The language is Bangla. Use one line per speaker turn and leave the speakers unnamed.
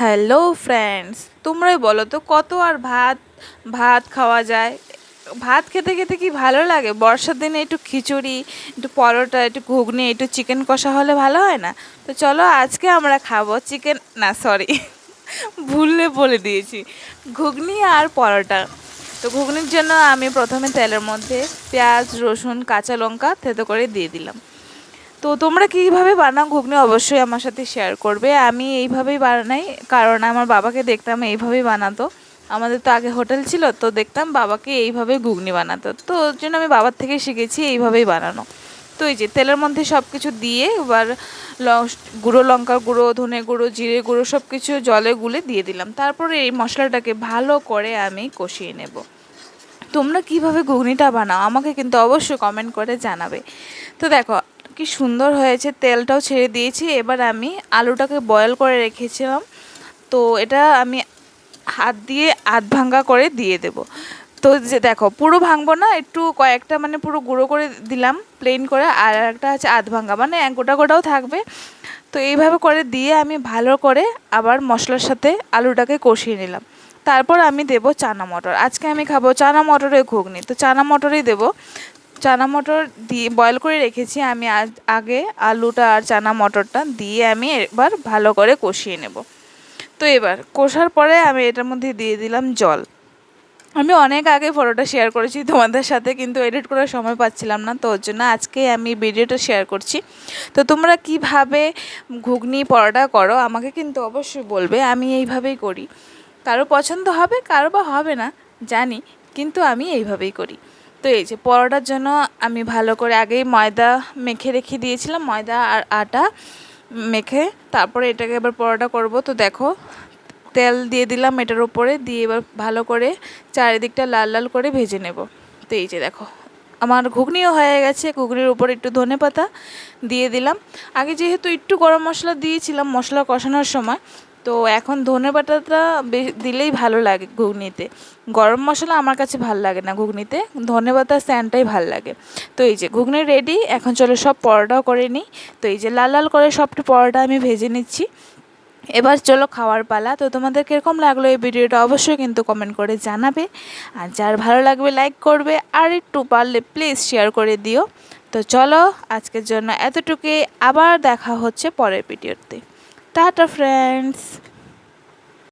হ্যালো ফ্রেন্ডস, তোমরাই বলো তো কত আর ভাত ভাত খাওয়া যায়? ভাত খেতে খেতে কি ভালো লাগে? বর্ষার দিনে একটু খিচুড়ি, একটু পরোটা, একটু ঘুগনি, একটু চিকেন কষা হলে ভালো হয় না? তো চলো আজকে আমরা খাব চিকেন, না, সরি ভুললে বলে দিয়েছি, ঘুগনি আর পরোটা। তো ঘুগনির জন্য আমি প্রথমে তেলের মধ্যে পেঁয়াজ, রসুন, কাঁচা লঙ্কা থেতো করে দিয়ে দিলাম। তো তোমরা কীভাবে বানাও ঘুগনি অবশ্যই আমার সাথে শেয়ার করবে। আমি এইভাবেই বানাই, কারণ আমার বাবাকে দেখতাম এইভাবেই বানাতো। আমাদের তো আগে হোটেল ছিল, তো দেখতাম বাবাকে এইভাবেই ঘুগনি বানাতো। তো ওর জন্য আমি বাবার থেকে শিখেছি এইভাবেই বানানো। তো এই যে তেলের মধ্যে সব কিছু দিয়ে এবার গুঁড়ো লঙ্কার গুঁড়ো, ধনে গুঁড়ো, জিরে গুঁড়ো সব কিছু জলে গুলে দিয়ে দিলাম। তারপরে এই মশলাটাকে ভালো করে আমি কষিয়ে নেব। তোমরা কীভাবে ঘুগনিটা বানাও আমাকে কিন্তু অবশ্যই কমেন্ট করে জানাবে। তো দেখো কি সুন্দর হয়েছে, তেলটাও ছেড়ে দিয়েছি। এবার আমি আলুটাকে বয়েল করে রেখেছিলাম। তো এটা আমি হাত দিয়ে আধ ভাঙ্গা করে দিয়ে দেব। তো যে দেখো, পুরো ভাঙবো না, একটু কয়েকটা মানে পুরো গুঁড়ো করে দিলাম প্লেন করে, আর একটা আছে আধ ভাঙ্গা। মানে এক গোটা গোটাও থাকবে। তো এইভাবে করে দিয়ে আমি ভালো করে আবার মশলার সাথে আলুটাকে কষিয়ে নিলাম। তারপর আমি দেব চানা মটর। আজকে আমি খাব চানা মটরের ঘুগনি। তো চানা মটরই দেবো। চানা মটর দিয়ে বয়েল করে রেখেছি, আমি আগে আলুটা আর চানা মটরটা দিয়ে আমি এবার ভালো করে কষিয়ে নেব। তো এবার কষার পরে আমি এটার মধ্যে দিয়ে দিলাম জল। আমি অনেক আগে ফটোটা শেয়ার করেছি, তোমাদের সাথে কিন্তু এডিট করার সময় পাচ্ছিলাম না, তো ওর জন্য আজকে আমি ভিডিওটা শেয়ার করছি। তো তোমরা কীভাবে ঘুগনি পরোটা করো আমাকে কিন্তু অবশ্যই বলবে, আমি এইভাবেই করি। কারও পছন্দ হবে, কারও বা হবে না, জানি, কিন্তু আমি এইভাবেই করি। তো এই যে পরোটার জন্য আমি ভালো করে আগেই ময়দা মেখে রেখে দিয়েছিলাম, ময়দা আর আটা মেখে তারপরে এটাকে এবার পরোটা করব। তো দেখো, তেল দিয়ে দিলাম এটার উপরে, দিয়ে এবার ভালো করে চারিদিকটা লাল লাল করে ভেজে নেব। তো এই যে দেখো, আমার ঘুগনিও হয়ে গেছে, ঘুগনির উপরে একটু ধনে পাতা দিয়ে দিলাম। আগে যেহেতু একটু গরম মশলা দিয়েছিলাম মশলা কষানোর সময় তো এখন ধনে বাটাটা দিলেই ভালো লাগে ঘুগনিতে। গরম মশলা আমার কাছে ভালো লাগে না ঘুগনিতে, ধনে পাতার স্যানটাই ভালো লাগে। তো এই যে ঘুগনি রেডি এখন চলো সব পরোটাও করে নিই। তো এই যে লাল লাল করে সবটি পরোটা আমি ভেজে নিচ্ছি। এবার চলো খাওয়ার পালা। তো তোমাদের কীরকম লাগল এই ভিডিওটা অবশ্যই কিন্তু কমেন্ট করে জানাবে। আর যার ভালো লাগবে লাইক করবে, আর একটু পারলে প্লিজ শেয়ার করে দিও। তো চলো আজকের জন্য এতটুকুই। আবার দেখা হচ্ছে পরের ভিডিওতে। Tata friends